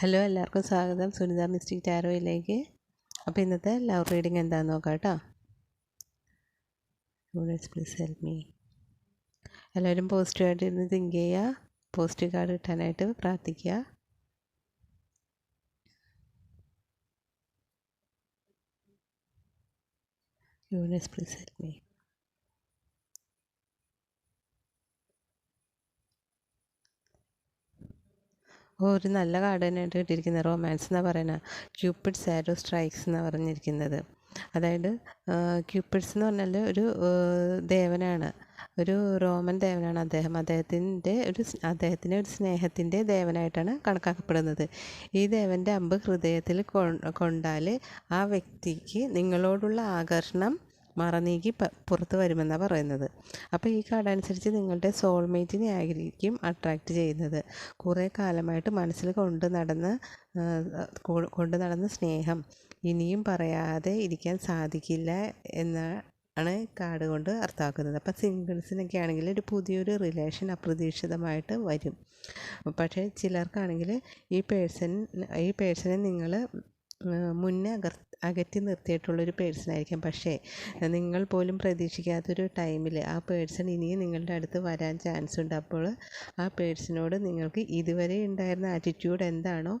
Hello എല്ലാവർക്കും സ്വാഗതം. Sunita mystic ടാരോയിലേക്ക്. അപ്പോൾ ഇന്നത്തെ ലവ് റീഡിങ് എന്താണെന്ന് നോക്കാം കേട്ടോ. യൂണിവേഴ്സ് പ്ലീസ് ഹെൽപ്പ് മീ എല്ലാവരും പോസിറ്റീവായിട്ട് ഇരുന്ന് തിങ്ക് ചെയ്യുക പോസിറ്റീവ് കാർഡ് കിട്ടാനായിട്ട് പ്രാർത്ഥിക്കുക യൂണിവേഴ്സ് പ്ലീസ് ഹെൽപ്പ് മീ ഒരു നല്ല കാർഡ് തന്നെയായിട്ട് കിട്ടിയിരിക്കുന്നത്. റൊമാൻസ് എന്നാണ് പറയുന്നത് ക്യൂപ്പിഡ് സാരോ സ്ട്രൈക്സ് എന്നാണ് പറഞ്ഞിരിക്കുന്നത്. അതായത് ക്യൂപ്പിഡ്സ് എന്ന് പറഞ്ഞാൽ ഒരു ദേവനാണ്. ഒരു റോമൻ ദേവനാണ് അദ്ദേഹം. അദ്ദേഹത്തിന്റെ ഒരു അദ്ദേഹത്തിന്റെ ഒരു സ്നേഹത്തിന്റെ ദേവനായിട്ടാണ് കണക്കാക്കപ്പെടുന്നത്. ഈ ദേവന്റെ അമ്പ് ഹൃദയത്തിൽ കൊണ്ടാൽ ആ വ്യക്തിക്ക് നിങ്ങളോടുള്ള ആകർഷണം മറനീക്കി പുറത്ത് വരുമെന്നാണ് പറയുന്നത്. അപ്പോൾ ഈ കാർഡ് അനുസരിച്ച് നിങ്ങളുടെ സോൾമേറ്റിനെ ആയിരിക്കും അട്രാക്റ്റ് ചെയ്യുന്നത്. കുറേ കാലമായിട്ട് മനസ്സിൽ കൊണ്ട് നടന്ന് കൊണ്ട് നടന്ന സ്നേഹം ഇനിയും പറയാതെ ഇരിക്കാൻ സാധിക്കില്ല എന്ന ആണ് കാർഡ് കൊണ്ട് അർത്ഥമാക്കുന്നത്. അപ്പം സിംഗിൾസിനൊക്കെ ആണെങ്കിൽ ഒരു പുതിയൊരു റിലേഷൻ അപ്രതീക്ഷിതമായിട്ട് വരും. പക്ഷേ ചിലർക്കാണെങ്കിൽ ഈ പേഴ്സൺ ഈ പേഴ്സണെ നിങ്ങൾ മുന്നേ അകറ്റി നിർത്തിയിട്ടുള്ളൊരു പേഴ്സണായിരിക്കാം. പക്ഷേ നിങ്ങൾ പോലും പ്രതീക്ഷിക്കാത്തൊരു ടൈമിൽ ആ പേഴ്സൺ ഇനിയും നിങ്ങളുടെ അടുത്ത് വരാൻ ചാൻസ് ഉണ്ട് അപ്പോൾ ആ പേഴ്സണോട് നിങ്ങൾക്ക് ഇതുവരെ ഉണ്ടായിരുന്ന ആറ്റിറ്റ്യൂഡ് എന്താണോ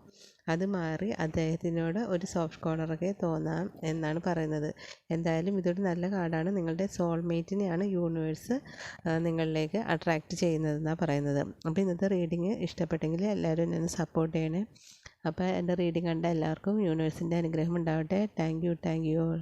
അത് മാറി അദ്ദേഹത്തിനോട് ഒരു സോഫ്റ്റ് കോർണറൊക്കെ തോന്നാം എന്നാണ് പറയുന്നത്. എന്തായാലും ഇതൊരു നല്ല കാർഡാണ്. നിങ്ങളുടെ സോൾമേറ്റിനെയാണ് യൂണിവേഴ്സ് നിങ്ങളിലേക്ക് അട്രാക്റ്റ് ചെയ്യുന്നതെന്നാണ് പറയുന്നത്. അപ്പോൾ ഇന്നത്തെ റീഡിങ് ഇഷ്ടപ്പെട്ടെങ്കിൽ എല്ലാവരും എന്നെ സപ്പോർട്ട് ചെയ്യണേ. അപ്പോൾ എന്റെ റീഡിങ് കണ്ട എല്ലാവർക്കും യൂണിവേഴ്സിന്റെ അനുഗ്രഹം ഉണ്ടാവട്ടെ. Thank you thank you all